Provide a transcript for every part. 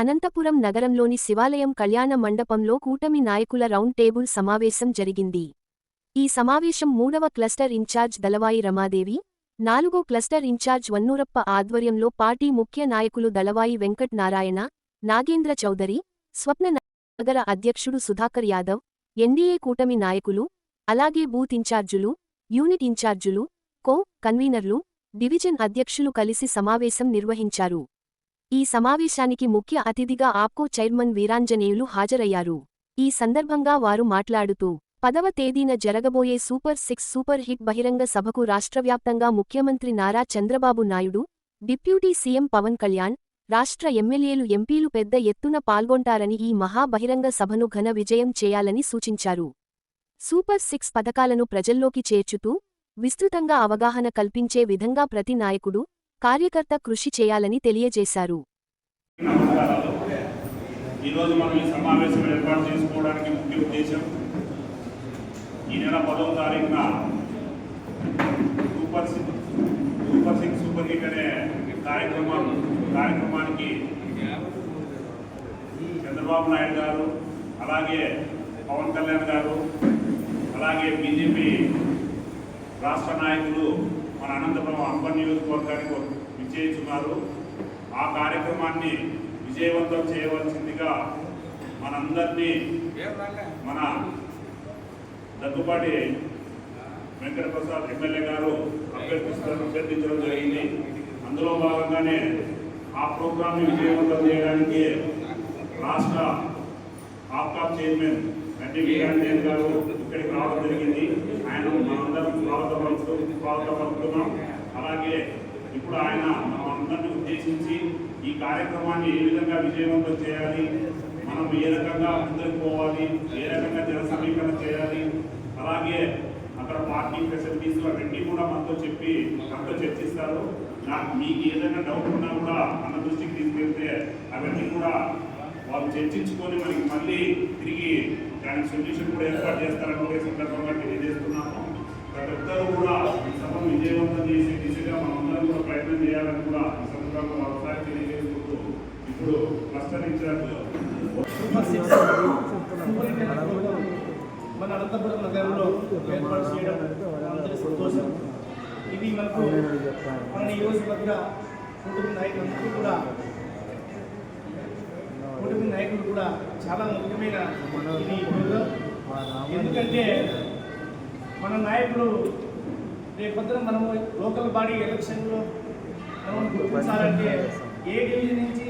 అనంతపురం నగరంలోని శివాలయం కళ్యాణ మండపంలో కూటమి నాయకుల రౌండ్ టేబుల్ సమావేశం జరిగింది. ఈ సమావేశం మూడవ క్లస్టర్ ఇన్ఛార్జ్ దళవాయి రమాదేవి నాలుగో క్లస్టర్ ఇన్ఛార్జ్ వన్నూరప్ప ఆధ్వర్యంలో పార్టీ ముఖ్య నాయకులు దళవాయి వెంకట్ నారాయణ నాగేంద్ర చౌదరి స్వప్న నగర అధ్యక్షుడు సుధాకర్ యాదవ్ ఎన్డీఏ కూటమి నాయకులు అలాగే బూత్ ఇన్ఛార్జులు యూనిట్ ఇన్ఛార్జులు కో కన్వీనర్లు డివిజన్ అధ్యక్షులు కలిసి సమావేశం నిర్వహించారు. ఈ సమావేశానికి ముఖ్య అతిథిగా ఆప్కో చైర్మన్ వీరాంజనేయులు హాజరయ్యారు. ఈ సందర్భంగా వారు మాట్లాడుతూ పదవ తేదీన జరగబోయే సూపర్ సిక్స్ సూపర్ హిట్ బహిరంగ సభకు రాష్ట్రవ్యాప్తంగా ముఖ్యమంత్రి నారా చంద్రబాబు నాయుడు డిప్యూటీ సీఎం పవన్ కళ్యాణ్ రాష్ట్ర ఎమ్మెల్యేలు ఎంపీలు పెద్ద ఎత్తున పాల్గొంటారని ఈ మహా బహిరంగ సభను ఘన విజయం చేయాలని సూచించారు. సూపర్ సిక్స్ పథకాలను ప్రజల్లోకి చేర్చుతూ విస్తృతంగా అవగాహన కల్పించే విధంగా ప్రతి నాయకుడు కార్యకర్త కృషి చేయాలని తెలియజేశారు. నమస్కారాలు ఈరోజు మనం ఈ సమావేశం ఏర్పాటు చేసుకోవడానికి ముఖ్య ఉద్దేశం ఈ నెల పదవ తారీఖున super six super six super hit అనే కార్యక్రమం కార్యక్రమానికి చంద్రబాబు నాయుడు గారు అలాగే పవన్ కళ్యాణ్ గారు అలాగే బీజేపీ రాష్ట్ర నాయకులు మన అనంతపురం అంబర్ నియోజకవర్గానికి విజయించున్నారు ఆ కార్యక్రమాన్ని విజయవంతం చేయవలసిందిగా మనందరినీ మన దగ్గుబాటి వెంకట ప్రసాద్ ఎమ్మెల్యే గారు అభ్యర్థిస్తారు అభ్యర్థించడం జరిగింది. అందులో భాగంగానే ఆ ప్రోగ్రామ్ని విజయవంతం చేయడానికి రాష్ట్ర ఆప్కాప్ చైర్మన్ గడ్డి వీరాంజన్ గారు ఇక్కడికి రావడం జరిగింది. ఆయన మనందరం స్వాగతం స్వాగతం పలుకుతున్నాం. అలాగే ఇప్పుడు ఆయన మనందరినీ ఉద్దేశించి ఈ కార్యక్రమాన్ని ఏ విధంగా విజయవంతం చేయాలి? మనం ఏ రకంగా ముందుకు పోవాలి? ఏ రకంగా జన సమీకరణ చేయాలి? అలాగే అక్కడ పార్కింగ్ ఫెసిలిటీస్ అవన్నీ కూడా మనతో చెప్పి మనతో చర్చిస్తారు. నాకు మీకు ఏదైనా డౌట్ ఉన్నా కూడా మన దృష్టికి తీసుకెళ్తే అవన్నీ కూడా వాళ్ళు చర్చించుకొని మనకి మళ్ళీ తిరిగి దానికి సొల్యూషన్ కూడా ఏర్పాటు చేస్తారని కూడా సందర్భంగా తెలియజేస్తున్నాము. ప్రతి ఒక్కరూ కూడా ఈ సభను విజయవంతం చేసే దిశగా మనందరం కూడా ప్రయత్నం చేయాలని కూడా ఈ సందర్భంగా మరోసారి తెలియజేసుకుంటూ ఇప్పుడు క్లస్టర్ ఇన్ఛార్జ్ మన అనంతపురం నగరంలో ఏర్పాటు చేయడం అందరి సంతోషం ఇది మనకు మన నియోజకవర్గ కుటుంబ నాయకులందరూ కూడా కుటుంబ నాయకులు కూడా చాలా ముఖ్యమైన ఎందుకంటే మన నాయకులు రేపొద్దున మనము లోకల్ బాడీ ఎలక్షన్లో మనం గుర్తించాలంటే ఏ డివిజన్ నుంచి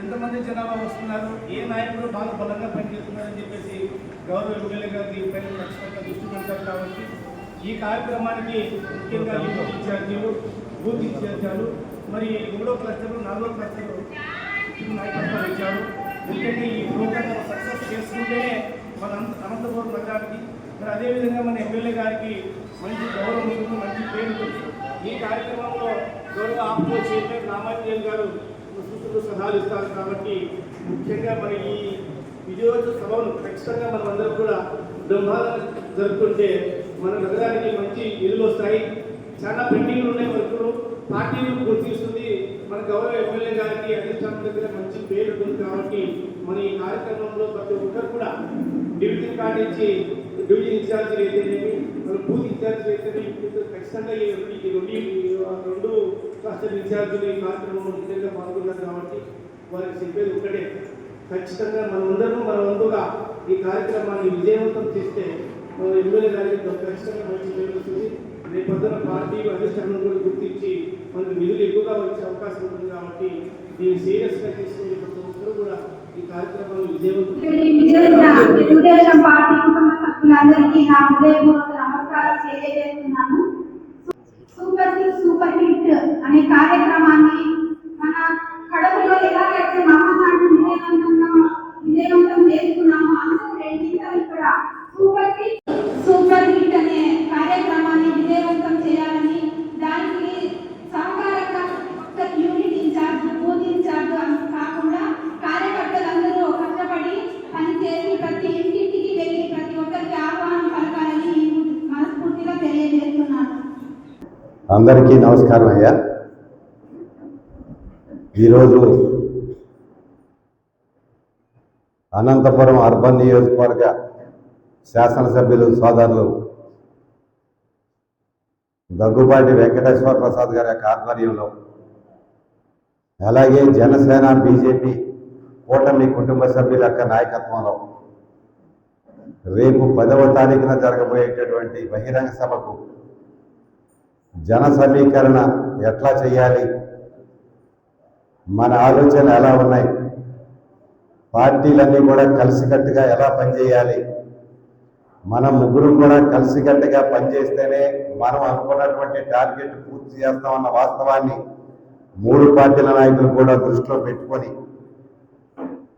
ఎంతమంది జనాభా వస్తున్నారు ఏ నాయకుడు బాగా బలంగా పనిచేస్తున్నారని చెప్పేసి గౌరవ ఎమ్మెల్యే గారికి పైన ఖచ్చితంగా దృష్టి పెడతారు కాబట్టి ఈ కార్యక్రమానికి ముఖ్యంగా యూత్ ఇన్ఛార్జీలు బూత్ ఇన్ఛార్జీలు మరి మూడో క్లస్టర్ నాలుగో క్లస్టర్ నాయకత్వం ఇచ్చారు. ముఖ్యంగా ఈ ప్రోగ్రామ్ సక్సెస్ చేసుకుంటేనే మన అనంతపురం నగరానికి మరి అదేవిధంగా మన ఎమ్మెల్యే గారికి మంచి గౌరవం ఉంటుంది మంచి పేరు ఉంటుంది ఈ కార్యక్రమంలో గౌరవ ఆప్కో చైర్మన్ రామాంజన్ గారు సూచనలు సలహాలు ఇస్తారు. కాబట్టి ముఖ్యంగా మరి ఈ విజయోత్సవ సభను ఖచ్చితంగా మనం అందరం కూడా బ్రహ్మాండంగా జరుపుకుంటే మన నగరానికి మంచి నిధులు వస్తాయి. చాలా పెండింగ్లు ఉన్నాయి వర్కులు పార్టీలు గుర్తిస్తుంది మన గౌరవ ఎమ్మెల్యే గారికి అధిష్టానం దగ్గర మంచి పేరు ఉంటుంది కాబట్టి మన ఈ కార్యక్రమంలో ప్రతి ఒక్కరు కూడా డివిజన్ కార్డు డివిజన్ ఇన్ఛార్జీలు అయితేనేమి మన బూత్ ఇన్ఛార్జీలు అయితేనేమి ఖచ్చితంగా ఈ రెండు ఈ రెండు క్లస్టర్ ఇన్ఛార్జీలు ఈ కార్యక్రమంలో ముఖ్యంగా పాల్గొన్నారు కాబట్టి వారికి చెప్పేది ఒకటే ఖచ్చితంగా మనమందరం మన వంతుగా ఈ కార్యక్రమాన్ని విజయవంతం చేస్తే మన ఎమ్మెల్యే గారికి ఖచ్చితంగా మంచి పేరు వస్తుంది. రేపొద్దున పార్టీ అధిష్టానం కూడా గుర్తించి మనకు నిధులు ఎక్కువగా వచ్చే అవకాశం ఉంటుంది కాబట్టి దీన్ని సీరియస్గా తీసుకుని ప్రతి ఒక్కరు కూడా ఈ కార్యక్రమాన్ని విజయవంతం మీ అందరికీ నా హృదయపూర్వక నమస్కారం తెలియజేస్తున్నాను. సూపర్ హిట్ సూపర్ హిట్ అనే కార్యక్రమాన్ని మన కడపలో ఎలాగైతే మహానాడు విజయవంతంగా విజయవంతం చేసుకున్నామో అందరూ రెండింతలు ఇక్కడ. సూపర్ హిట్ సూపర్ హిట్ అనే కార్యక్రమాన్ని విజయవంతం చేయాలని దానికి సహకారంగా ఒక్క యూనిట్ ఇన్ఛార్జ్ బూత్ ఇన్ఛార్జ్ అని కాకుండా కార్యకర్తలందరూ కష్టపడి పనిచేసి ప్రతి ఇంటింటికి వెళ్ళి ప్రతి ఒక్కరికి ఆహ్వానం పలకాలని మనస్ఫూర్తిగా తెలియజేస్తున్నాను అందరికీ నమస్కారం అయ్యా. ఈరోజు అనంతపురం అర్బన్ నియోజకవర్గ శాసనసభ్యులు సోదరులు దగ్గుబాటి వెంకటేశ్వర ప్రసాద్ గారి యొక్క ఆధ్వర్యంలో అలాగే జనసేన బీజేపీ కూటమి కుటుంబ సభ్యుల యొక్క నాయకత్వంలో రేపు పదవ తారీఖున జరగబోయేటటువంటి బహిరంగ సభకు జన సమీకరణ ఎట్లా చేయాలి? మన ఆలోచనలు ఎలా ఉన్నాయి? పార్టీలన్నీ కూడా కలిసికట్టుగా ఎలా పనిచేయాలి? మనం ముగ్గురు కూడా కలిసికట్టుగా పనిచేస్తేనే మనం అనుకున్నటువంటి టార్గెట్ పూర్తి చేస్తామన్న వాస్తవాన్ని మూడు పార్టీల నాయకులు కూడా దృష్టిలో పెట్టుకొని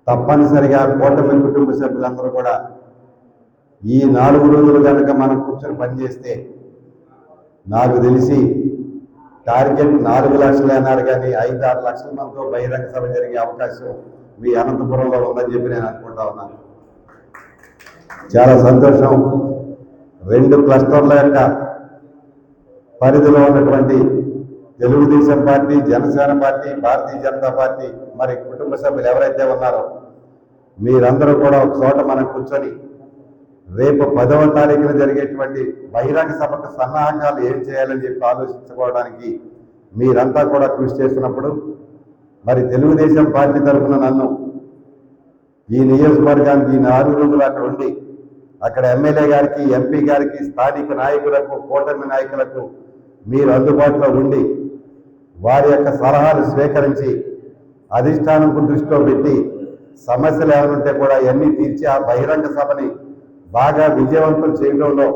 తప్పనిసరిగా కూటమి కుటుంబ సభ్యులందరూ కూడా ఈ నాలుగు రోజులు కనుక మనం కూర్చొని పనిచేస్తే నాకు తెలిసి టార్గెట్ నాలుగు లక్షలు అన్నారు కానీ ఐదు ఆరు లక్షల మనతో బహిరంగ సభ జరిగే అవకాశం మీ అనంతపురంలో ఉందని చెప్పి నేను అనుకుంటా ఉన్నాను చాలా సంతోషం. రెండు క్లస్టర్ల యొక్క పరిధిలో ఉన్నటువంటి Telugu Desam party Janasena party Bharatiya Janata party మరి కుటుంబ సభ్యులు ఎవరైతే ఉన్నారో మీరందరూ కూడా ఒక చోట మనం కూర్చొని రేపు పదవ తారీఖున జరిగేటువంటి బహిరంగ సభకు సన్నాహకాలు ఏం చేయాలని చెప్పి ఆలోచించుకోవడానికి మీరంతా కూడా కృషి చేస్తున్నప్పుడు మరి తెలుగుదేశం పార్టీ తరఫున నన్ను ఈ నియోజకవర్గానికి ఈ నాలుగు రోజులు అక్కడ ఉండి అక్కడ ఎమ్మెల్యే గారికి ఎంపీ గారికి స్థానిక నాయకులకు కూటమి నాయకులకు మీరు అందుబాటులో ఉండి వారి యొక్క సలహాలు స్వీకరించి అధిష్టానం దృష్టిలో పెట్టి సమస్యలు ఏమైనా ఉంటే కూడా అన్నీ తీర్చి ఆ బహిరంగ సభని బాగా విజయవంతం చేయడంలో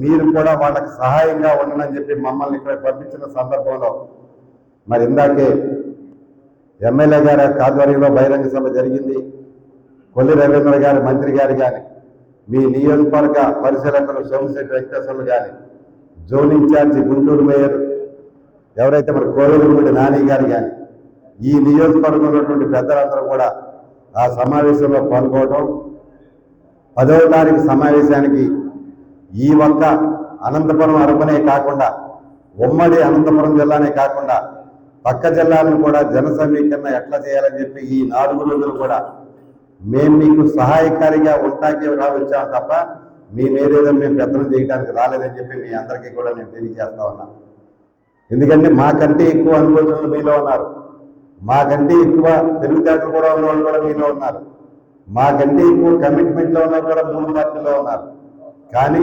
మీరు కూడా వాళ్ళకి సహాయంగా ఉండనని చెప్పి మమ్మల్ని ఇక్కడ పంపించిన సందర్భంలో మరి ఇందాకే ఎమ్మెల్యే గారి ఆధ్వర్యంలో బహిరంగ సభ జరిగింది. కొల్లి రవీంద్ర గారి మంత్రి గారు కానీ మీ నియోజకవర్గ పరిశీలకులు సోమశెట్టి వెంకటేశ్వర్లు కానీ జోన్ ఇన్ఛార్జి గుంటూరు మేయర్ ఎవరైతే మరి కోవిలగుండి నాని గారు కానీ ఈ నియోజకవర్గంలో ఉన్నటువంటి పెద్దలందరూ కూడా ఆ సమావేశంలో పాల్గొనడం పదవ తారీఖు సమావేశానికి ఈ ఒక్క అనంతపురం అరపనే కాకుండా ఉమ్మడి అనంతపురం జిల్లానే కాకుండా పక్క జిల్లాలను కూడా జన సమీకరణ ఎట్లా చేయాలని చెప్పి ఈ నాలుగు రోజులు కూడా మేము మీకు సహాయకారిగా ఉంటాకే రా వచ్చాం తప్ప మీ మీదేదో మేము పెత్తనం చేయడానికి రాలేదని చెప్పి మీ అందరికీ కూడా నేను తెలియజేస్తా ఉన్నా. ఎందుకంటే మాకంటే ఎక్కువ అనుభవజ్ఞులు మీలో ఉన్నారు. మాకంటే ఎక్కువ తెలివితేటలు కూడా ఉన్న వాళ్ళు కూడా మీలో ఉన్నారు. మాకంటే ఎక్కువ కమిట్మెంట్లో ఉన్నారు కూడా మూడు పార్టీలో ఉన్నారు. కానీ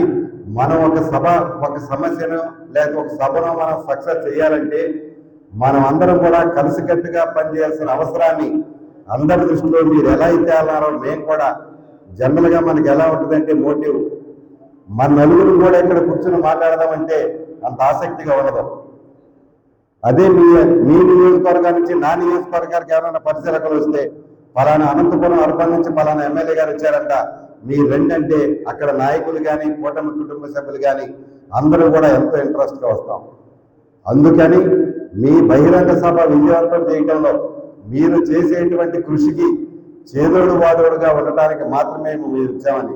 మనం ఒక సభ ఒక సమస్యను లేక ఒక సభను మనం సక్సెస్ చేయాలంటే మనం అందరం కూడా కలిసికట్టుగా పనిచేయాల్సిన అవసరాన్ని అందరి దృష్టిలో మీరు ఎలా అయితే అన్నారో మేము కూడా జనరల్గా మనకి ఎలా ఉంటుందంటే మోటివ్. మన నలుగురు కూడా ఇక్కడ కూర్చొని మాట్లాడదామంటే అంత ఆసక్తిగా ఉండదు. అదే మీ మీ నియోజకవర్గం నుంచి నా నియోజకవర్గానికి ఏమైనా పరిశీలకలు వస్తే పలానా అనంతపురం అర్బన్ నుంచి పలానా ఎమ్మెల్యే గారు వచ్చారంట. మీ రెండంటే అక్కడ నాయకులు కానీ కూటమి కుటుంబ సభ్యులు కానీ అందరూ కూడా ఎంతో ఇంట్రెస్ట్గా వస్తాం. అందుకని మీ బహిరంగ సభ విజయవంతం చేయడంలో మీరు చేసేటువంటి కృషికి చేదోడు వాదోడుగా ఉండటానికి మాత్రమే మీరు ఇచ్చామని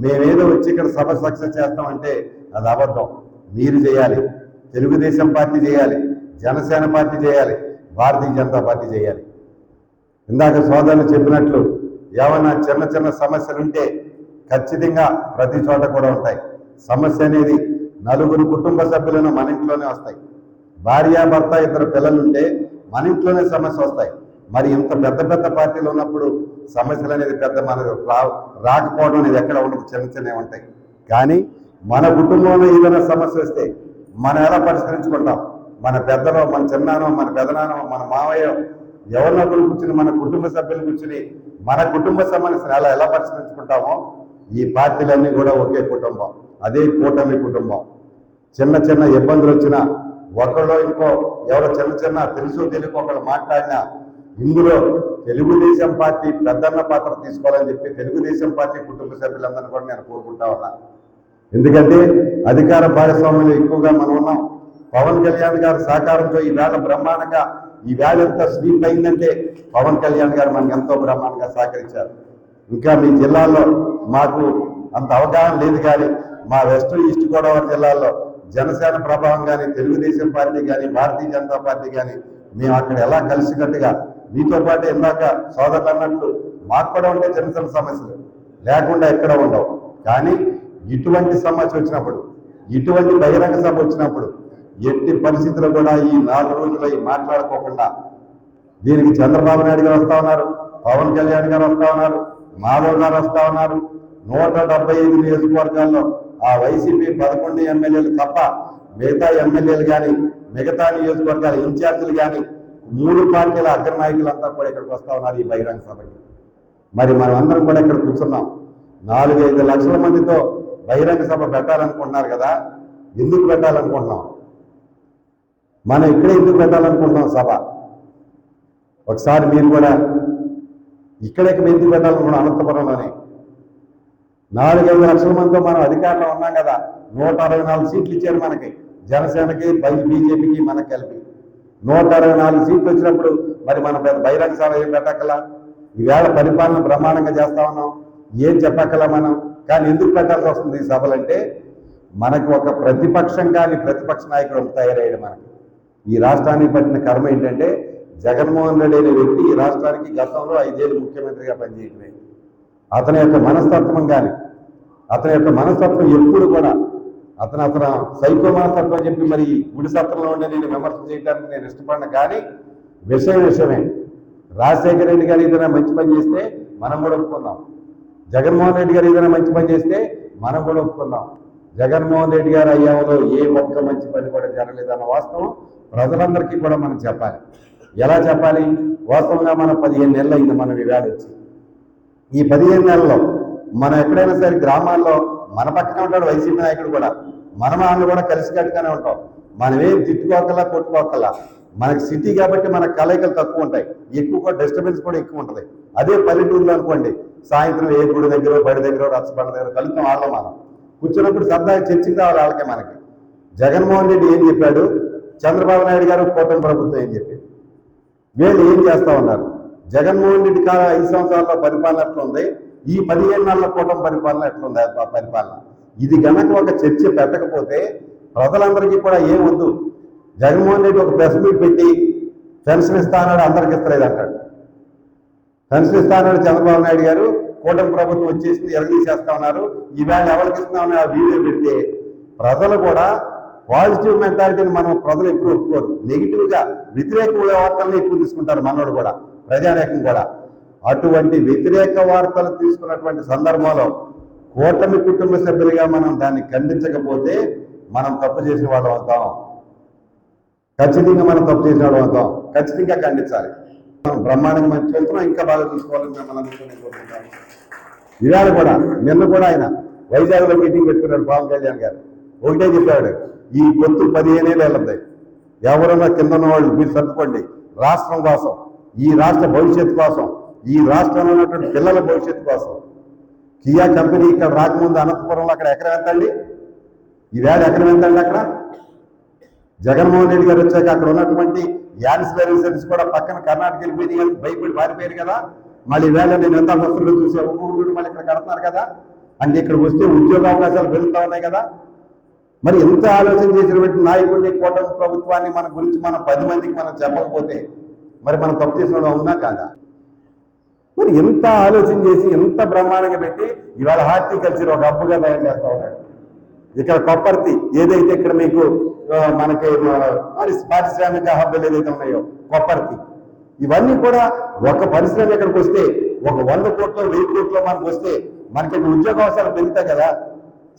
మేమేదో వచ్చి ఇక్కడ సభ సక్సెస్ చేస్తామంటే అది అబద్ధం. మీరు చేయాలి. తెలుగుదేశం పార్టీ చేయాలి. జనసేన పార్టీ చేయాలి. భారతీయ జనతా పార్టీ చేయాలి. ఇందాక సోదరులు చెప్పినట్లు ఏమైనా చిన్న చిన్న సమస్యలు ఉంటే ఖచ్చితంగా ప్రతి చోట కూడా ఉంటాయి. సమస్య అనేది నలుగురు కుటుంబ సభ్యులను మన ఇంట్లోనే వస్తాయి. భార్య భర్త ఇద్దరు పిల్లలు ఉంటే మన ఇంట్లోనే సమస్య వస్తాయి. మరి ఇంత పెద్ద పెద్ద పార్టీలు ఉన్నప్పుడు సమస్యలు అనేది పెద్ద మన రా రాకపోవడం అనేది ఎక్కడ ఉండదు. చిన్న చిన్నవి ఉంటాయి. కానీ మన కుటుంబంలో ఏదైనా సమస్య వస్తే మనం ఎలా పరిష్కరించుకుంటాం? మన పెద్దలో మన చిన్నానో మన పెదనానో మన మావయ్య ఎవరినొకరు కూర్చుని మన కుటుంబ సభ్యులు కూర్చుని మన కుటుంబ సమస్యను ఎలా ఎలా పరిష్కరించుకుంటామో ఈ పార్టీలన్నీ కూడా ఒకే కుటుంబం. అదే కూటమి కుటుంబం. చిన్న చిన్న ఇబ్బందులు వచ్చినా ఒకళ్ళు ఇంకో ఎవరో చిన్న చిన్న తెలుసు తెలియక ఒకళ్ళు మాట్లాడినా ఇందులో తెలుగుదేశం పార్టీ పెద్దన్న పాత్ర తీసుకోవాలని చెప్పి తెలుగుదేశం పార్టీ కుటుంబ సభ్యులందరినీ కూడా నేను కోరుకుంటా ఉన్నా. ఎందుకంటే అధికార భాగస్వామ్యంలో ఎక్కువగా మనం ఉన్నాం. పవన్ కళ్యాణ్ గారి సహకారంతో ఈ బ్రహ్మాండంగా ఈ వ్యాధి ఎంత స్వీప్ అయిందంటే పవన్ కళ్యాణ్ గారు మనకు ఎంతో బ్రహ్మాండంగా సహకరించారు. ఇంకా మీ జిల్లాలో మాకు అంత అవగాహన లేదు కానీ మా వెస్ట్ ఈస్ట్ గోదావరి జిల్లాల్లో జనసేన ప్రభావం కానీ తెలుగుదేశం పార్టీ కానీ భారతీయ జనతా పార్టీ కానీ మేము అక్కడ ఎలా కలిసికట్టుగా మీతో పాటు ఇందాక సోదరులు అన్నట్లు మాకు కూడా ఉంటే చిన్న చిన్న సమస్యలు లేకుండా ఎక్కడ ఉండవు. కానీ ఇటువంటి సమస్య వచ్చినప్పుడు ఇటువంటి బహిరంగ సభ వచ్చినప్పుడు ఎట్టి పరిస్థితుల్లో కూడా ఈ నాలుగు రోజులై మాట్లాడుకోకుండా దీనికి చంద్రబాబు నాయుడు గారు వస్తా ఉన్నారు పవన్ కళ్యాణ్ గారు వస్తా ఉన్నారు మాధవ్ గారు వస్తా ఉన్నారు. నూట డెబ్బై ఐదు నియోజకవర్గాల్లో ఆ వైసీపీ పదకొండు ఎమ్మెల్యేలు తప్ప మిగతా ఎమ్మెల్యేలు కానీ మిగతా నియోజకవర్గాల ఇన్ఛార్జీలు కానీ మూడు పార్టీల అగ్రనాయకులంతా కూడా ఇక్కడికి వస్తా ఉన్నారు ఈ బహిరంగ సభకి. మరి మనం అందరం కూడా ఇక్కడ కూర్చున్నాం. నాలుగైదు లక్షల మందితో బహిరంగ సభ పెట్టాలనుకుంటున్నారు కదా ఎందుకు పెట్టాలనుకుంటున్నాం? మనం ఇక్కడే ఎందుకు పెట్టాలనుకుంటున్నాం సభ? ఒకసారి మీరు కూడా ఇక్కడే ఎందుకు పెట్టాలనుకున్నాం అనంతపురంలోనే? నాలుగైదు లక్షల మందితో మనం అధికారంలో ఉన్నాం కదా. నూట అరవై నాలుగు సీట్లు ఇచ్చారు మనకి. జనసేనకి బై- బీజేపీకి మనకి కలిపి. నూట అరవై నాలుగు సీట్లు వచ్చినప్పుడు మరి మన పెద్ద బహిరంగ సభ ఏం పెట్టక్కలా? ఈవేళ పరిపాలన బ్రహ్మాండంగా చేస్తా ఉన్నాం. ఏం చెప్పక్కలా మనం? కానీ ఎందుకు పెట్టాల్సి వస్తుంది ఈ సభలంటే మనకు ఒక ప్రతిపక్షం కానీ ప్రతిపక్ష నాయకుడు తయారయ్యాడు మనకి. ఈ రాష్ట్రానికి పట్టిన కర్మ ఏంటంటే జగన్మోహన్ రెడ్డి అనే వ్యక్తి ఈ రాష్ట్రానికి గతంలో ఐదేళ్ళు ముఖ్యమంత్రిగా పనిచేయటమే. అతని యొక్క మనస్తత్వం కానీ అతని యొక్క మనస్తత్వం ఎప్పుడు కూడా అతను అతను సైకో మనస్తత్వం అని చెప్పి మరి గుడి సత్రంలో ఉండే నేను విమర్శ చేయడానికి నేను ఇష్టపడిన కానీ విషయం విషయమే. రాజశేఖర రెడ్డి గారు ఏదైనా మంచి పని చేస్తే మనం కూడా ఒప్పుకుందాం. జగన్మోహన్ రెడ్డి గారు ఏదైనా మంచి పని చేస్తే మనం కూడా ఒప్పుకుందాం. జగన్మోహన్ రెడ్డి గారు అయ్యామలో ఏ ఒక్క మంచి పని కూడా జరగలేదన్న వాస్తవం ప్రజలందరికీ కూడా మనం చెప్పాలి. ఎలా చెప్పాలి? వాస్తవంగా మనం పదిహేను నెలలు అయింది మనం వివాదం వచ్చి. ఈ పదిహేను నెలల్లో మనం ఎక్కడైనా సరే గ్రామాల్లో మన పక్కనే ఉంటాడు వైసీపీ నాయకుడు కూడా. మన వాళ్ళు కూడా కలిసికట్టుగానే ఉంటాం. మనమేం తిట్టుకోకలా కొట్టుకోకలా మనకి సిటీ కాబట్టి మన కలయికలు తక్కువ ఉంటాయి. ఎక్కువ డిస్టర్బెన్స్ కూడా ఎక్కువ ఉంటుంది. అదే పల్లెటూరులో అనుకోండి సాయంత్రం ఏ గుడి దగ్గర బడి దగ్గర రచ్చబండ దగ్గర కలుగుతాం వాళ్ళం మనం. కూర్చున్నప్పుడు సరదాగా చర్చకు రావాలి వాళ్ళకే మనకి. జగన్మోహన్ రెడ్డి ఏం చెప్పాడు? చంద్రబాబు నాయుడు గారు కూటమి ప్రభుత్వం ఏం చెప్పాడు? వీళ్ళు ఏం చేస్తా ఉన్నారు? జగన్మోహన్ రెడ్డి కాల ఐదు సంవత్సరాల పరిపాలన ఎట్లుంది? ఉంది ఈ పదిహేను నెలల కూటమి పరిపాలన ఎట్లుంది? పరిపాలన. ఇది గనక ఒక చర్చ పెట్టకపోతే ప్రజలందరికీ కూడా ఏం వద్దు. జగన్మోహన్ రెడ్డి ఒక ప్రెస్ మీట్ పెట్టి పెన్షన్ ఇస్తా అందరికి ఇస్తలేదు అంటాడు పెన్షన్ ఇస్తా చంద్రబాబు నాయుడు గారు కూటమి ప్రభుత్వం వచ్చేసింది ఎరగదీసేస్తా ఉన్నారు. ఈవేళ ఎవరికి ఇస్తున్నామని ఆ వీడియో పెడితే ప్రజలు కూడా పాజిటివ్ మెంటాలిటీని మనం ప్రజలు ఎప్పుడు ఒప్పుకోరు. నెగిటివ్గా వ్యతిరేక వార్తలను ఎక్కువ తీసుకుంటారు మనోడు కూడా ప్రజానేకం కూడా. అటువంటి వ్యతిరేక వార్తలు తీసుకున్నటువంటి సందర్భంలో కూటమి కుటుంబ సభ్యులుగా మనం దాన్ని ఖండించకపోతే మనం తప్పు చేసిన వాళ్ళం అవుతాం. ఖచ్చితంగా మనం తప్పు చేసిన వాళ్ళం అవుతాం. ఖచ్చితంగా ఖండించాలి. బ్రహ్మాండంగా మంచి వెళ్తున్నాం ఇంకా బాగా చూసుకోవాలని మిమ్మల్ని అందరినీ కోరుకుంటాను. ఇవాళ కూడా. నిన్న కూడా ఆయన వైజాగ్లో మీటింగ్ పెట్టుకున్నాడు పవన్ కళ్యాణ్ గారు. ఒకటే చెప్పాడు ఈ పొత్తు పదిహేనేళ్ళు వెళ్ళద్ది. ఎవరన్నా కింద వాళ్ళు మీరు సర్దుకోండి. రాష్ట్రం కోసం ఈ రాష్ట్ర భవిష్యత్తు కోసం ఈ రాష్ట్రంలో ఉన్నటువంటి పిల్లల భవిష్యత్తు కోసం. కియా కంపెనీ ఇక్కడ రాకముందు అనంతపురంలో అక్కడ ఎకరం ఎంతండి ఈ ఈవేళ ఎకరం ఎంతండి అక్కడ? జగన్మోహన్ రెడ్డి గారు వచ్చాక అక్కడ ఉన్నటువంటి యాన్సిలరీ సర్వీస్ కూడా పక్కన కర్ణాటక వెళ్ళిపోయింది కదా భయపడి పారిపోయారు కదా. మళ్ళీ వేళ నేను ఎంత వస్తువులు చూసే ఒక్కొక్కరు మళ్ళీ ఇక్కడ కడుతున్నారు కదా. అంటే ఇక్కడికి వస్తే ఉద్యోగ అవకాశాలు పెరుగుతూ ఉన్నాయి కదా. మరి ఎంత ఆలోచన చేసినటువంటి నాయకుడిని కూటమి ప్రభుత్వాన్ని మన గురించి మనం పది మందికి మనం చెప్పకపోతే మరి మనం తప్పు చేసిన అవునా కాదా? మరి ఎంత ఆలోచన చేసి ఎంత బ్రహ్మాండంగా పెట్టి ఇవాళ హార్టికల్చర్ ఒక అప్పుగా తయారు చేస్తూ ఉన్నాడు. ఇక్కడ కొప్పర్తి ఏదైతే ఇక్కడ మీకు మనకి ఆ, పారిశ్రామిక హబ్బులు ఏదైతే ఉన్నాయో కొప్పర్తి ఇవన్నీ కూడా ఒక పరిశ్రమ ఇక్కడికి వస్తే ఒక వంద కోట్లు వెయ్యి కోట్లు మనకు వస్తే మనకి ఉద్యోగ అవసరాలు పెరుగుతాయి కదా.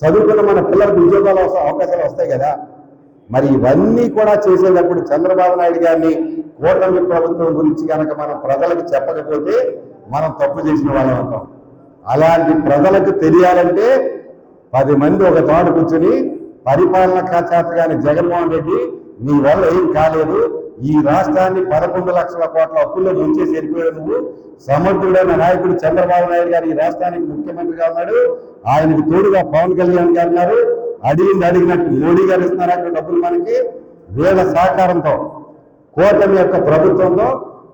చదువుకున్న మన పిల్లలకు ఉద్యోగాలు అవకాశాలు వస్తాయి కదా. మరి ఇవన్నీ కూడా చేసేటప్పుడు చంద్రబాబు నాయుడు గారిని కూటమి ప్రభుత్వం గురించి కనుక మనం ప్రజలకు చెప్పకపోతే మనం తప్పు చేసిన వాళ్ళం అవుతాం. అలాంటి ప్రజలకు తెలియాలంటే పది మంది ఒక తోట కూర్చుని పరిపాలన చేతగాని జగన్మోహన్ రెడ్డి నీ వల్ల ఏం కాలేదు. ఈ రాష్ట్రాన్ని పదకొండు లక్షల కోట్ల అప్పుల్లో ముంచే సరిపోయాడు నువ్వు. సమర్థుడైన నాయకుడు చంద్రబాబు నాయుడు గారు ఈ రాష్ట్రానికి ముఖ్యమంత్రిగా ఉన్నాడు. ఆయనకు తోడుగా పవన్ కళ్యాణ్ గారు ఉన్నారు. అడిగింది అడిగినట్టు మోడీ గారు ఇస్తున్నారు అక్కడ డబ్బులు మనకి. వీళ్ళ సహకారంతో కూటమి యొక్క ప్రభుత్వంతో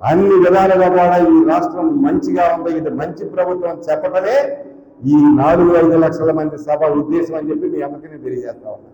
అన్ని విధాలుగా కూడా ఈ రాష్ట్రం మంచిగా ఉంది. ఇది మంచి ప్రభుత్వం చెప్పటమే ఈ నాలుగు ఐదు లక్షల మంది సభ ఉద్దేశం అని చెప్పి మీ అందరికీ నేను తెలియజేస్తా ఉన్నా.